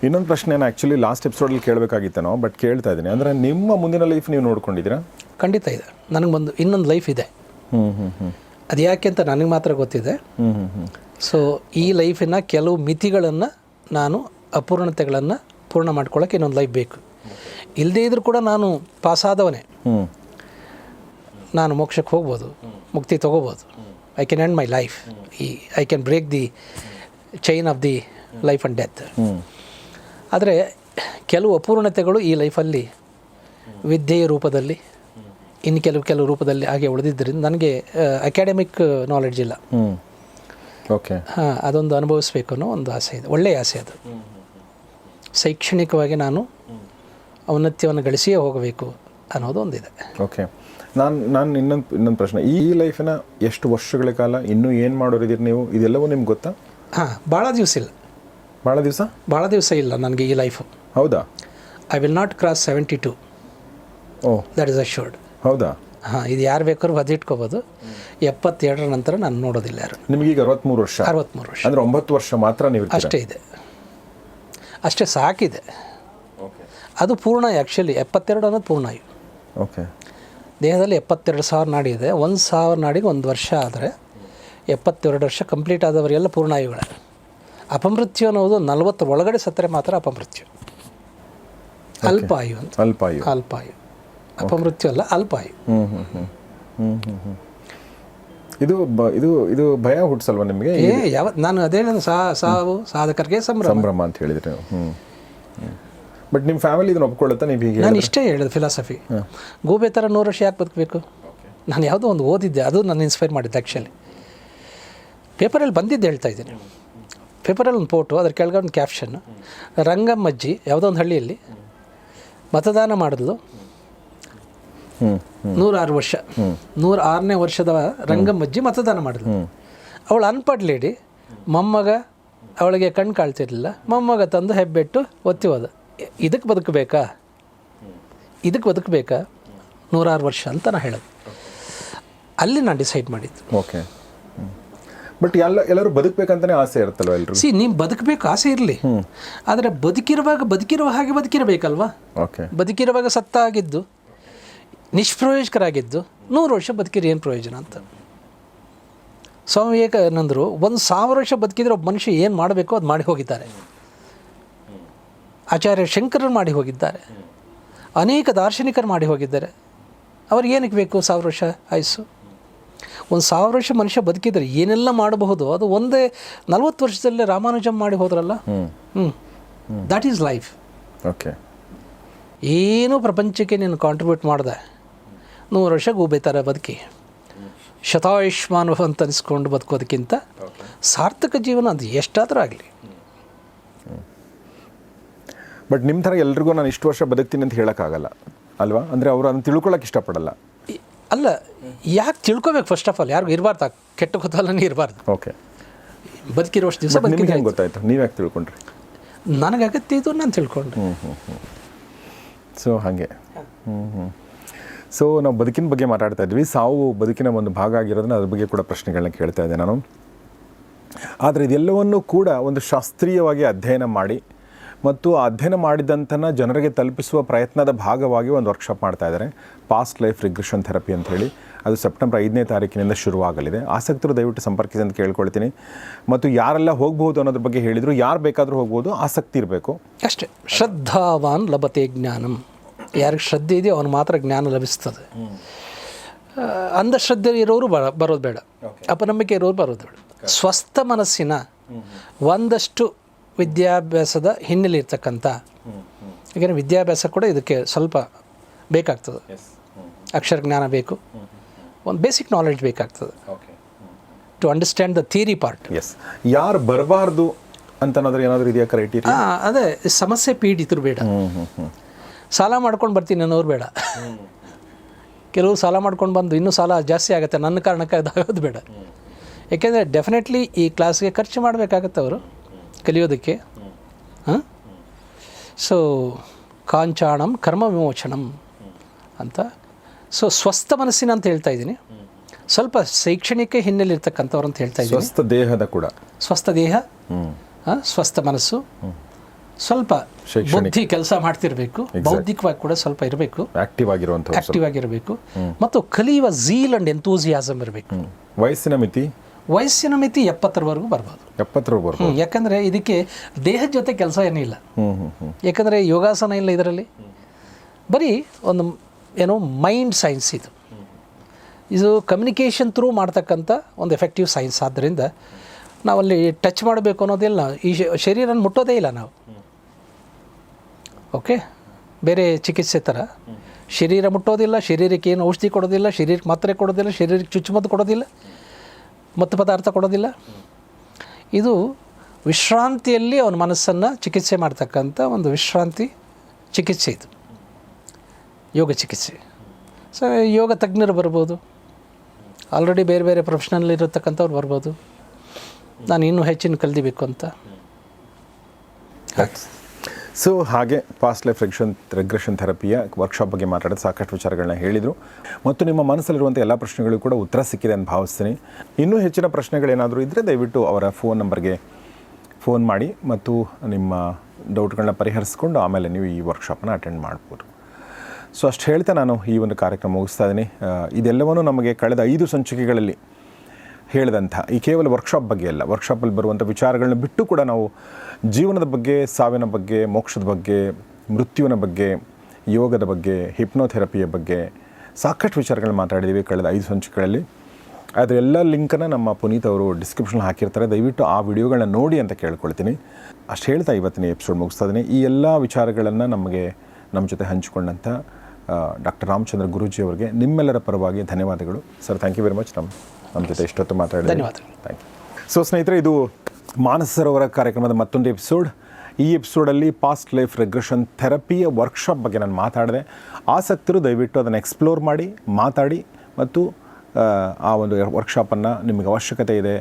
ಇನ್ನೊಂದು ಪ್ರಶ್ನೆ ನಾನು ಆ್ಯಕ್ಚುಲಿ ಲಾಸ್ಟ್ ಎಪಿಸೋಡಲ್ಲಿ ಕೇಳಬೇಕಾಗಿತ್ತೇನೋ ಬಟ್ ಕೇಳ್ತಾ ಇದ್ದೀನಿ. ಅಂದರೆ ನಿಮ್ಮ ಮುಂದಿನ ಲೈಫ್ ನೀವು ನೋಡ್ಕೊಂಡಿದ್ದೀರಾ? ಖಂಡಿತ ಇದೆ. ನನಗೆ ಒಂದು ಇನ್ನೊಂದು ಲೈಫ್ ಇದೆ. ಹ್ಞೂ ಹ್ಞೂ ಹ್ಞೂ ಅದು ಯಾಕೆ ಅಂತ ನನಗೆ ಮಾತ್ರ ಗೊತ್ತಿದೆ. ಹ್ಞೂ ಹ್ಞೂ ಹ್ಞೂ ಸೊ ಈ ಲೈಫಿನ ಕೆಲವು ಮಿತಿಗಳನ್ನು ನಾನು ಅಪೂರ್ಣತೆಗಳನ್ನು ಪೂರ್ಣ ಮಾಡ್ಕೊಳ್ಳೋಕೆ ಇನ್ನೊಂದು ಲೈಫ್ ಬೇಕು. ಇಲ್ಲದೇ ಇದ್ರೂ ಕೂಡ ನಾನು ಪಾಸಾದವನೇ ನಾನು ಮೋಕ್ಷಕ್ಕೆ ಹೋಗ್ಬೋದು. ಮುಕ್ತಿ ತೊಗೋಬೋದು. I can end my life ಈ I can break the chain of the life and death ಆದರೆ ಕೆಲವು ಅಪೂರ್ಣತೆಗಳು ಈ ಲೈಫಲ್ಲಿ ವಿದ್ಯೆಯ ರೂಪದಲ್ಲಿ ಇನ್ನು ಕೆಲವು ಕೆಲವು ರೂಪದಲ್ಲಿ ಹಾಗೆ ಉಳಿದಿದ್ದರಿಂದ ನನಗೆ ಅಕಾಡೆಮಿಕ್ ನಾಲೆಡ್ಜ್ ಇಲ್ಲ. ಓಕೆ. ಹಾಂ ಅದೊಂದು ಅನುಭವಿಸ್ಬೇಕು ಅನ್ನೋ ಒಂದು ಆಸೆ ಇದೆ. ಒಳ್ಳೆಯ ಆಸೆ ಅದು. ಶೈಕ್ಷಣಿಕವಾಗಿ ನಾನು ಔನ್ನತ್ಯವನ್ನು ಗಳಿಸಿಯೇ ಹೋಗಬೇಕು ಅನ್ನೋದು ಒಂದಿದೆ. ಓಕೆ. ನಾನು ನಾನು ಇನ್ನೊಂದು ಇನ್ನೊಂದು ಪ್ರಶ್ನೆ. ಈ ಲೈಫಿನ ಎಷ್ಟು ವರ್ಷಗಳ ಕಾಲ ಇನ್ನೂ ಏನು ಮಾಡೋರಿದ್ದೀರಿ ನೀವು? ಇದೆಲ್ಲವೂ ನಿಮ್ಗೆ ಗೊತ್ತಾ? ಹಾಂ ಭಾಳ ದಿವಸ ಇಲ್ಲ. ಭಾಳ ದಿವಸ? ಭಾಳ ದಿವಸ ಇಲ್ಲ ನನಗೆ ಈ ಲೈಫು. ಹೌದಾ? I will not cross seventy two O. That is assured ಹೌದಾ? ಹಾಂ ಇದು ಯಾರು ಬೇಕಾದ್ರೂ ಬದಿಟ್ಕೋಬೋದು ಎಪ್ಪತ್ತೆರಡರ ನಂತರ ನಾನು ನೋಡೋದಿಲ್ಲ ಯಾರು. ನಿಮಗೀಗ ಅರವತ್ತ್ಮೂರು ವರ್ಷ. ಅರವತ್ತ್ಮೂರು ವರ್ಷ. ಅಂದರೆ ಒಂಬತ್ತು ವರ್ಷ ಮಾತ್ರ ನೀವು ಅಷ್ಟೇ ಇದೆ. ಅಷ್ಟೇ ಸಾಕಿದೆ. ಅದು ಪೂರ್ಣ ಆ್ಯಕ್ಚುಲಿ ಎಪ್ಪತ್ತೆರಡು ಅನ್ನೋದು ಪೂರ್ಣಾಯು ಓಕೆ. ದೇಹದಲ್ಲಿ ಎಪ್ಪತ್ತೆರಡು ಸಾವಿರ ನಾಡಿ ಇದೆ. ಒಂದು ಸಾವಿರ ನಾಡಿಗೆ ಒಂದು ವರ್ಷ ಆದರೆ ಎಪ್ಪತ್ತೆರಡು ವರ್ಷ ಕಂಪ್ಲೀಟ್ ಆದವರೆಲ್ಲ ಪೂರ್ಣಾಯುಗಳೇ ಅಪಮೃತ್ಯು ಅನ್ನೋದು ನಲವತ್ತರ ಒಳಗಡೆ ಸತ್ತರೆ ಮಾತ್ರ ಅಪಮೃತ್ಯು. ಅಲ್ಪಾಯು ಅಂತ. ಅಲ್ಪಾಯು. ಅಲ್ಪಾಯು. ಅಪಮೃತ್ಯು ಅಲ್ಲ ಅಲ್ಪಾಯು. ಇದು ಇದು ಇದು ಭಯ ಹುಟ್ಟಿಸಲ್ವ ನಿಮಗೆ? ಏ ಯಾವ ನಾನು ಅದೇ ಸಾ ಸಾವು ಸಾಧಕರಿಗೆ ಸಂಭ್ರಮ. ಸಂಭ್ರಮ ಅಂತ ಹೇಳಿದ್ರೆ ಹ್ಞೂ ಬಟ್ ನಿಮ್ಮ ಫ್ಯಾಮಿಲಿ ಇದನ್ನ ಒಪ್ಕೊಳ್ಳುತ್ತಾ ನೀವು ಹೀಗೆ ನಾನು ಇಷ್ಟೇ ಹೇಳಿದೆ ಫಿಲಾಸಫಿ ಗೂಬೆ ಥರ ನೂರು ವರ್ಷ ಯಾಕೆ ಬದುಕಬೇಕು? ನಾನು ಯಾವುದೋ ಒಂದು ಓದಿದ್ದೆ ಅದು ನಾನು ಇನ್ಸ್ಪೈರ್ ಮಾಡಿದ್ದೆ ಆ್ಯಕ್ಚುಲಿ ಪೇಪರಲ್ಲಿ ಬಂದಿದ್ದು ಹೇಳ್ತಾ ಇದ್ದೀನಿ. ಪೇಪರಲ್ಲಿ ಒಂದು ಫೋಟೋ ಅದ್ರ ಕೆಳಗೆ ಒಂದು ಕ್ಯಾಪ್ಷನ್ ರಂಗಮ್ಮಜ್ಜಿ ಯಾವುದೋ ಒಂದು ಹಳ್ಳಿಯಲ್ಲಿ ಮತದಾನ ಮಾಡಿದ್ಲು. ನೂರಾರು ವರ್ಷ. ನೂರ ಆರನೇ ವರ್ಷದ ರಂಗಮ್ಮಜ್ಜಿ ಮತದಾನ ಮಾಡಿದ್ಲು. ಅವಳು ಅನ್ಪಡ್ ಲೇಡಿ ಮೊಮ್ಮಗ ಅವಳಿಗೆ ಕಣ್ಣು ಕಾಳ್ತಿರ್ಲಿಲ್ಲ ಮೊಮ್ಮಗ ತಂದು ಹೆಬ್ಬೆಟ್ಟು ಒತ್ತಿ ಹೋದ. ಇದಕ್ಕೆ ಬದುಕಬೇಕಾ? ಇದಕ್ಕೆ ಬದುಕಬೇಕಾ? ನೂರಾರು ವರ್ಷ ಅಂತ ನಾನು ಹೇಳೋದು. ಅಲ್ಲಿ ನಾನು ಡಿಸೈಡ್ ಮಾಡಿದ್ದು. ಓಕೆ ಬಟ್ ಎಲ್ಲ ಎಲ್ಲರೂ ಬದುಕಬೇಕಂತಾನೆ ಆಸೆ ಇರುತ್ತಲ್ವ ಎಲ್ಲರೂ ಸಿ ನೀವು ಬದುಕಬೇಕು ಆಸೆ ಇರಲಿ. ಆದರೆ ಬದುಕಿರುವಾಗ ಬದುಕಿರುವ ಹಾಗೆ ಬದುಕಿರಬೇಕಲ್ವಾ? ಓಕೆ ಬದುಕಿರುವಾಗ ಸತ್ತಾಗಿದ್ದು. ನಿಷ್ಪ್ರಯೋಜಕರಾಗಿದ್ದು ನೂರು ವರ್ಷ ಬದುಕಿರಿ ಏನು ಪ್ರಯೋಜನ ಅಂತ. ಸ್ವಾಮಿ ವಿವೇಕಾನಂದರು ಒಂದು ಸಾವಿರ ವರ್ಷ ಬದುಕಿದ್ರೆ ಒಬ್ಬ ಮನುಷ್ಯ ಏನು ಮಾಡಬೇಕೋ ಅದು ಮಾಡಿ ಹೋಗಿದ್ದಾರೆ. ಆಚಾರ್ಯ ಶಂಕರರು ಮಾಡಿ ಹೋಗಿದ್ದಾರೆ. ಅನೇಕ ದಾರ್ಶನಿಕರು ಮಾಡಿ ಹೋಗಿದ್ದಾರೆ. ಅವ್ರಿಗೆ ಏನಕ್ಕೆ ಬೇಕು ಸಾವಿರ ವರ್ಷ ಆಯಸ್ಸು? ಒಂದು ಸಾವಿರ ವರ್ಷ ಮನುಷ್ಯ ಬದುಕಿದ್ರೆ ಏನೆಲ್ಲ ಮಾಡಬಹುದು? ಅದು ಒಂದೇ ನಲವತ್ತು ವರ್ಷದಲ್ಲೇ ರಾಮಾನುಜಂ ಮಾಡಿ ಹೋದ್ರಲ್ಲ? ಹ್ಞೂ ಹ್ಞೂ ದಟ್ ಈಸ್ ಲೈಫ್ ಓಕೆ ಏನೂ ಪ್ರಪಂಚಕ್ಕೆ ನೀನು ಕಾಂಟ್ರಿಬ್ಯೂಟ್ ಮಾಡಿದೆ. ನೂರು ವರ್ಷ ಗೂಬೆ ಥರ ಬದುಕಿ. ಶತಾಯುಷ್ಮಾನ್ ಅಂತ ಅನಿಸ್ಕೊಂಡು ಬದುಕೋದಕ್ಕಿಂತ ಸಾರ್ಥಕ ಜೀವನ ಅದು ಎಷ್ಟಾದರೂ ಆಗಲಿ. ಬಟ್ ನಿಮ್ಮ ಥರ ಎಲ್ರಿಗೂ ನಾನು ಇಷ್ಟು ವರ್ಷ ಬದುಕ್ತೀನಿ ಅಂತ ಹೇಳೋಕ್ಕಾಗಲ್ಲ ಅಲ್ವಾ? ಅಂದರೆ ಅವರು ಅದನ್ನು ತಿಳ್ಕೊಳಕ್ಕೆ ಇಷ್ಟಪಡಲ್ಲ. ಅಲ್ಲ ಯಾಕೆ ತಿಳ್ಕೊಬೇಕು ಫಸ್ಟ್ ಆಫ್ ಆಲ್ ಯಾರಿಗೂ ಇರಬಾರ್ದು ಕೆಟ್ಟ ಕುತೂಹಲನೇ ಇರಬಾರ್ದು. ಓಕೆ ಬದುಕಿರೋಷ್ಟು ದಿವಸ ನಿಮ್ಗೆ ಬದುಕಿದ್ರೆ ಹೆಂಗೆ ಗೊತ್ತಾಯ್ತು? ನೀವು ಯಾಕೆ ತಿಳ್ಕೊಂಡ್ರಿ? ನನಗೆ ಅಗತ್ಯ ಇದು ನಾನು ತಿಳ್ಕೊಂಡೆ. ಸೊ ಹಾಗೆ. ಹ್ಞೂ ಹ್ಞೂ ಸೊ ನಾವು ಬದುಕಿನ ಬಗ್ಗೆ ಮಾತಾಡ್ತಾ ಇದ್ವಿ. ಸಾವು ಬದುಕಿನ ಒಂದು ಭಾಗ ಆಗಿರೋದನ್ನ ಅದ್ರ ಬಗ್ಗೆ ಕೂಡ ಪ್ರಶ್ನೆಗಳನ್ನ ಕೇಳ್ತಾ ಇದ್ದೆ ನಾನು. ಆದರೆ ಇದೆಲ್ಲವನ್ನೂ ಕೂಡ ಒಂದು ಶಾಸ್ತ್ರೀಯವಾಗಿ ಅಧ್ಯಯನ ಮಾಡಿ ಮತ್ತು ಅಧ್ಯಯನ ಮಾಡಿದಂಥನ ಜನರಿಗೆ ತಲುಪಿಸುವ ಪ್ರಯತ್ನದ ಭಾಗವಾಗಿ ಒಂದು ವರ್ಕ್ಶಾಪ್ ಮಾಡ್ತಾ ಇದ್ದಾರೆ. ಪಾಸ್ಟ್ ಲೈಫ್ ರಿಗ್ರೆಷನ್ ಥೆರಪಿ ಅಂತ ಹೇಳಿ. ಅದು ಸೆಪ್ಟೆಂಬರ್ ಐದನೇ ತಾರೀಕಿನಿಂದ ಶುರುವಾಗಲಿದೆ. ಆಸಕ್ತರು ದಯವಿಟ್ಟು ಸಂಪರ್ಕಿಸಿ ಅಂತ ಕೇಳ್ಕೊಳ್ತೀನಿ. ಮತ್ತು ಯಾರೆಲ್ಲ ಹೋಗ್ಬೋದು ಅನ್ನೋದ್ರ ಬಗ್ಗೆ ಹೇಳಿದರು, ಯಾರು ಬೇಕಾದರೂ ಹೋಗ್ಬೋದು, ಆಸಕ್ತಿ ಇರಬೇಕು. ಅಷ್ಟೇ. ಶ್ರದ್ಧಾವಾನ್ ಲಭತೆ ಜ್ಞಾನಂ. ಯಾರಿಗೆ ಶ್ರದ್ಧೆ ಇದೆಯೋ ಅವನು ಮಾತ್ರ ಜ್ಞಾನ ಲಭಿಸ್ತದೆ. ಅಂಧಶ್ರದ್ಧೆ ಇರೋರು ಬರ ಬರೋದು ಬೇಡ. ಅಪನಂಬಿಕೆ ಇರೋರು ಬರೋದು ಬೇಡ. ಸ್ವಸ್ಥ ಮನಸ್ಸಿನ ಒಂದಷ್ಟು ವಿದ್ಯಾಭ್ಯಾಸದ ಹಿನ್ನೆಲೆ ಇರ್ತಕ್ಕಂಥ ಯಾಕೆಂದರೆ ವಿದ್ಯಾಭ್ಯಾಸ ಕೂಡ ಇದಕ್ಕೆ ಸ್ವಲ್ಪ ಬೇಕಾಗ್ತದೆ. ಅಕ್ಷರ ಜ್ಞಾನ ಬೇಕು. ಒಂದು ಬೇಸಿಕ್ ನಾಲೆಡ್ಜ್ ಬೇಕಾಗ್ತದೆ. To understand the theory part yes ಯಾರು ಬರಬಾರ್ದು ಅಂತ ಏನಾದರೂ ಇದೆಯಾ ಕ್ರೈಟೀರಿಯಾ ಅದೇ ಸಮಸ್ಯೆ ಪೀಡಿತರು ಬೇಡ. ಸಾಲ ಮಾಡ್ಕೊಂಡು ಬರ್ತೀನಿ ಅನ್ನೋರು ಬೇಡ. ಕೆಲವರು ಸಾಲ ಮಾಡ್ಕೊಂಡು ಬಂದು ಇನ್ನೂ ಸಾಲ ಜಾಸ್ತಿ ಆಗುತ್ತೆ ನನ್ನ ಕಾರಣಕ್ಕೆ ಅದಾಗೋದು ಬೇಡ. ಯಾಕೆಂದರೆ ಡೆಫಿನೆಟ್ಲಿ ಈ ಕ್ಲಾಸ್ಗೆ ಖರ್ಚು ಮಾಡಬೇಕಾಗತ್ತೆ ಅವರು ಕಲಿಯೋದಕ್ಕೆ. ಹಾಂ? ಸೊ ಕಾಂಚಾಣಂ ಕರ್ಮ ವಿಮೋಚನಂ ಅಂತ. ಸೊ ಸ್ವಸ್ಥ ಮನಸ್ಸಿನ ಅಂತ ಹೇಳ್ತಾ ಇದ್ದೀನಿ. ಸ್ವಲ್ಪ ಶೈಕ್ಷಣಿಕ ಹಿನ್ನೆಲೆ ಇರ್ತಕ್ಕಂಥವ್ರು ಅಂತ ಹೇಳ್ತಾ ಇದ್ದೀನಿ. ಸ್ವಸ್ಥ ದೇಹದ ಕೂಡ. ಸ್ವಸ್ಥ ದೇಹ. ಸ್ವಸ್ಥ ಮನಸ್ಸು. ಸ್ವಲ್ಪ. ಬುದ್ಧಿ ಕೆಲಸ ಮಾಡ್ತಿರ್ಬೇಕು. ಬೌದ್ಧಿಕವಾಗಿ ಕೂಡ ಸ್ವಲ್ಪ ಇರಬೇಕು. ಆಕ್ಟಿವ್ ಆಗಿರುವಂತ ಆಕ್ಟಿವ್ ಆಗಿರಬೇಕು. ಮತ್ತು ಕಲಿಯುವ ಝೀಲ್ ಅಂಡ್ ಎಂತೂಸಿಯಾಸಮ್ ಇರಬೇಕು. ವಯಸ್ಸಿನ ಮಿತಿ? ವಯಸ್ಸಿನ ಮಿತಿ ಎಪ್ಪತ್ತರವರೆಗೂ ಬರ್ಬೋದು. ಎಪ್ಪತ್ತರವರೆಗೂ ಯಾಕಂದ್ರೆ ಇದಕ್ಕೆ ದೇಹದ ಜೊತೆ ಕೆಲಸ ಏನಿಲ್ಲ ಯಾಕಂದ್ರೆ ಯೋಗಾಸನ ಇಲ್ಲ ಇದರಲ್ಲಿ. ಬರೀ ಒಂದು ಏನೋ ಮೈಂಡ್ ಸೈನ್ಸ್ ಇದು. ಇದು ಕಮ್ಯುನಿಕೇಷನ್ ಥ್ರೂ ಮಾಡ್ತಕ್ಕಂಥ ಒಂದು ಎಫೆಕ್ಟಿವ್ ಸೈನ್ಸ್ ಆದ್ದರಿಂದ ನಾವಲ್ಲಿ ಟಚ್ ಮಾಡಬೇಕು ಅನ್ನೋದಿಲ್ಲ ಈ ಶರೀರನ ಮುಟ್ಟೋದೇ ಇಲ್ಲ ನಾವು. ಓಕೆ? ಬೇರೆ ಚಿಕಿತ್ಸೆ ಥರ. ಶರೀರ ಮುಟ್ಟೋದಿಲ್ಲ, ಶರೀರಕ್ಕೆ ಏನು ಔಷಧಿ ಕೊಡೋದಿಲ್ಲ, ಶರೀರಕ್ಕೆ ಮಾತ್ರೆ ಕೊಡೋದಿಲ್ಲ, ಶರೀರಕ್ಕೆ ಚುಚ್ಚುಮದ್ದು ಕೊಡೋದಿಲ್ಲ ಮತ್ತು ಪದಾರ್ಥ ಕೊಡೋದಿಲ್ಲ. ಇದು ವಿಶ್ರಾಂತಿಯಲ್ಲಿ ಅವನ ಮನಸ್ಸನ್ನು ಚಿಕಿತ್ಸೆ ಮಾಡ್ತಕ್ಕಂಥ ಒಂದು ವಿಶ್ರಾಂತಿ ಚಿಕಿತ್ಸೆ ಇದು. ಯೋಗ ಚಿಕಿತ್ಸೆ. ಸೊ ಯೋಗ ತಜ್ಞರು ಬರ್ಬೋದು. ಆಲ್ರೆಡಿ ಬೇರೆ ಬೇರೆ ಪ್ರೊಫೆಷನಲ್ ಇರತಕ್ಕಂಥವ್ರು ಬರ್ಬೋದು. ನಾನು ಇನ್ನೂ ಹೆಚ್ಚಿನ ಕಲ್ದಿಬೇಕು ಅಂತ. ಸೊ ಹಾಗೆ ಪಾಸ್ಟ್ ಲೈಫ್ ರೆಗ್ರೆಷನ್ ರೆಗ್ರೆಷನ್ ಥೆರಪಿಯ ವರ್ಕ್ಶಾಪ್ ಬಗ್ಗೆ ಮಾತಾಡೋದು ಸಾಕಷ್ಟು ವಿಚಾರಗಳನ್ನ ಹೇಳಿದರು. ಮತ್ತು ನಿಮ್ಮ ಮನಸ್ಸಲ್ಲಿರುವಂಥ ಎಲ್ಲ ಪ್ರಶ್ನೆಗಳಿಗೂ ಕೂಡ ಉತ್ತರ ಸಿಕ್ಕಿದೆ ಅಂತ ಭಾವಿಸ್ತೀನಿ. ಇನ್ನೂ ಹೆಚ್ಚಿನ ಪ್ರಶ್ನೆಗಳೇನಾದರೂ ಇದ್ದರೆ ದಯವಿಟ್ಟು ಅವರ ಫೋನ್ ನಂಬರ್ಗೆ ಫೋನ್ ಮಾಡಿ ಮತ್ತು ನಿಮ್ಮ ಡೌಟ್ಗಳನ್ನ ಪರಿಹರಿಸ್ಕೊಂಡು ಆಮೇಲೆ ನೀವು ಈ ವರ್ಕ್ಶಾಪನ್ನು ಅಟೆಂಡ್ ಮಾಡ್ಬೋದು. ಸೊ ಅಷ್ಟು ಹೇಳ್ತಾ ನಾನು ಈ ಒಂದು ಕಾರ್ಯಕ್ರಮ ಮುಗಿಸ್ತಾ ಇದ್ದೀನಿ. ಇದೆಲ್ಲವನ್ನೂ ನಮಗೆ ಕಳೆದ ಐದು ಸಂಚಿಕೆಗಳಲ್ಲಿ ಹೇಳಿದಂಥ ಈ ಕೇವಲ ವರ್ಕ್ಶಾಪ್ ಬಗ್ಗೆ ಅಲ್ಲ ವರ್ಕ್ಶಾಪಲ್ಲಿ ಬರುವಂಥ ವಿಚಾರಗಳನ್ನ ಬಿಟ್ಟು ಕೂಡ ನಾವು ಜೀವನದ ಬಗ್ಗೆ, ಸಾವಿನ ಬಗ್ಗೆ, ಮೋಕ್ಷದ ಬಗ್ಗೆ, ಮೃತ್ಯುವಿನ ಬಗ್ಗೆ, ಯೋಗದ ಬಗ್ಗೆ ಹಿಪ್ನೋಥೆರಪಿಯ ಬಗ್ಗೆ ಸಾಕಷ್ಟು ವಿಚಾರಗಳನ್ನ ಮಾತಾಡಿದ್ದೀವಿ ಕಳೆದ ಐದು ಸಂಚಿಕೆಗಳಲ್ಲಿ. ಅದರ ಎಲ್ಲ ಲಿಂಕನ್ನು ನಮ್ಮ ಪುನೀತ್ ಅವರು ಡಿಸ್ಕ್ರಿಪ್ಷನ್ ಹಾಕಿರ್ತಾರೆ. ದಯವಿಟ್ಟು ಆ ವಿಡಿಯೋಗಳನ್ನ ನೋಡಿ ಅಂತ ಕೇಳ್ಕೊಳ್ತೀನಿ. ಅಷ್ಟು ಹೇಳ್ತಾ ಇವತ್ತಿನ ಎಪಿಸೋಡ್ ಮುಗಿಸ್ತಾ ಈ ಎಲ್ಲ ವಿಚಾರಗಳನ್ನು ನಮಗೆ ನಮ್ಮ ಜೊತೆ ಹಂಚಿಕೊಂಡಂಥ ಡಾಕ್ಟರ್ ರಾಮಚಂದ್ರ ಗುರೂಜಿ ಅವರಿಗೆ ನಿಮ್ಮೆಲ್ಲರ ಪರವಾಗಿ ಧನ್ಯವಾದಗಳು. Sir thank you very much ನಮ್ಮ ನಮ್ಮ ಜೊತೆ ಇಷ್ಟೊತ್ತು ಮಾತಾಡಿ ಧನ್ಯವಾದಗಳು. ಥ್ಯಾಂಕ್ ಯು ಸೊ ಸ್ನೇಹಿತರೆ ಇದು ಮಾನಸ ಸರೋವರ ಕಾರ್ಯಕ್ರಮದ ಮತ್ತೊಂದು ಎಪಿಸೋಡ್ ಈ ಎಪಿಸೋಡಲ್ಲಿ ಪಾಸ್ಟ್ ಲೈಫ್ ರೆಗ್ರೆಷನ್ ಥೆರಪಿಯ ವರ್ಕ್ಶಾಪ್ ಬಗ್ಗೆ ನಾನು ಮಾತಾಡಿದೆ. ಆಸಕ್ತರು ದಯವಿಟ್ಟು ಅದನ್ನು ಎಕ್ಸ್ಪ್ಲೋರ್ ಮಾಡಿ ಮಾತಾಡಿ ಮತ್ತು ಆ, ಒಂದು ವರ್ಕ್ಶಾಪನ್ನು ನಿಮಗೆ ಅವಶ್ಯಕತೆ ಇದೆ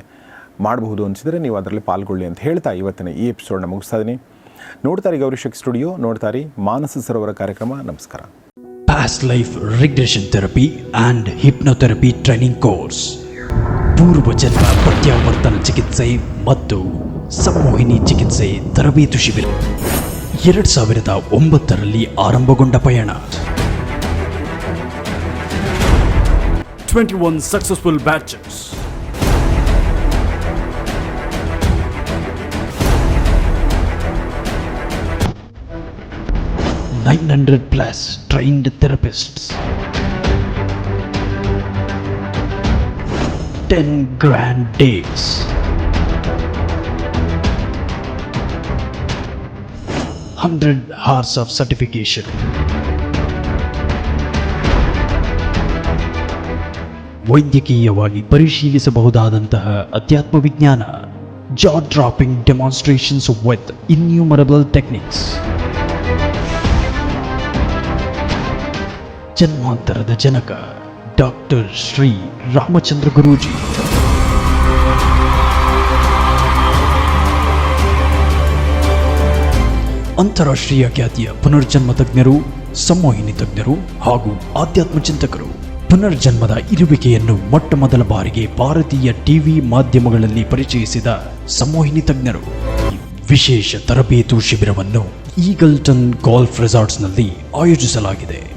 ಮಾಡಬಹುದು ಅನಿಸಿದರೆ ನೀವು ಅದರಲ್ಲಿ ಪಾಲ್ಗೊಳ್ಳಿ ಅಂತ ಹೇಳ್ತಾ ಇವತ್ತಿನ ಈ ಎಪಿಸೋಡ್ನ ಮುಗಿಸ್ತಾ ಇದ್ದೀನಿ ನೋಡ್ತಾರೆ ಗೌರಿಶಕ್ ಸ್ಟುಡಿಯೋ ನೋಡ್ತಾರೆ ಮಾನಸ ಸರೋವರ ಕಾರ್ಯಕ್ರಮ. ನಮಸ್ಕಾರ. Past life regression therapy and hypnotherapy training course. ಪೂರ್ವ ಜನ್ಮ ಪ್ರತ್ಯಾವರ್ತನ ಚಿಕಿತ್ಸೆ ಮತ್ತು ಸಂಮೋಹಿನಿ ಚಿಕಿತ್ಸೆ ತರಬೇತು ಶಿಬಿರ. ಎರಡ್ ಸಾವಿರದ ಒಂಬತ್ತರಲ್ಲಿ ಆರಂಭಗೊಂಡ ಪಯಣ. 21 successful batches. Nine hundred plus trained therapists ten grand days hundred hours of certification ವೈದ್ಯಕೀಯವಾಗಿ ಪರಿಶೀಲಿಸಬಹುದಾದಂತಹ ಅಧ್ಯಾತ್ಮ ವಿಜ್ಞಾನ ಜಾ dropping demonstrations with innumerable techniques ಜನ್ಮಾಂತರದ ಜನಕ ಡಾಕ್ಟರ್ ಶ್ರೀ ರಾಮಚಂದ್ರ ಗುರೂಜಿ. ಅಂತಾರಾಷ್ಟ್ರೀಯ ಖ್ಯಾತಿಯ ಪುನರ್ಜನ್ಮ ತಜ್ಞರು, ಸಂಮೋಹಿನಿ ತಜ್ಞರು ಹಾಗೂ ಆಧ್ಯಾತ್ಮ ಚಿಂತಕರು ಪುನರ್ಜನ್ಮದ ಇರುವಿಕೆಯನ್ನು ಮೊಟ್ಟ ಮೊದಲ ಬಾರಿಗೆ ಭಾರತೀಯ ಟಿವಿ ಮಾಧ್ಯಮಗಳಲ್ಲಿ ಪರಿಚಯಿಸಿದ ಸಂಮೋಹಿನಿ ತಜ್ಞರು. ವಿಶೇಷ ತರಬೇತು ಶಿಬಿರವನ್ನು ಈಗಲ್ಟನ್ ಗಾಲ್ಫ್ ರೆಸಾರ್ಟ್ಸ್ನಲ್ಲಿ ಆಯೋಜಿಸಲಾಗಿದೆ.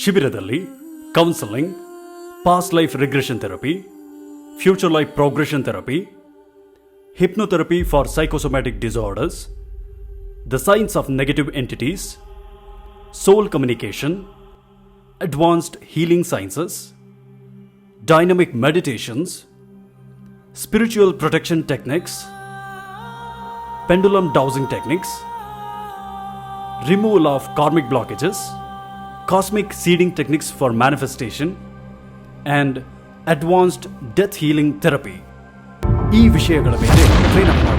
ಶಿಬಿರದಲ್ಲಿ counselling past life regression therapy future life progression therapy hypnotherapy for psychosomatic disorders the science of negative entities soul communication advanced healing sciences dynamic meditations spiritual protection techniques pendulum dowsing techniques removal of karmic blockages, cosmic seeding techniques for manifestation, and advanced death healing therapy. ಈ ವಿಷಯಗಳ ಮೇಲೆ ಟ್ರೈನ್ ಅಪ್ ಮಾಡಲು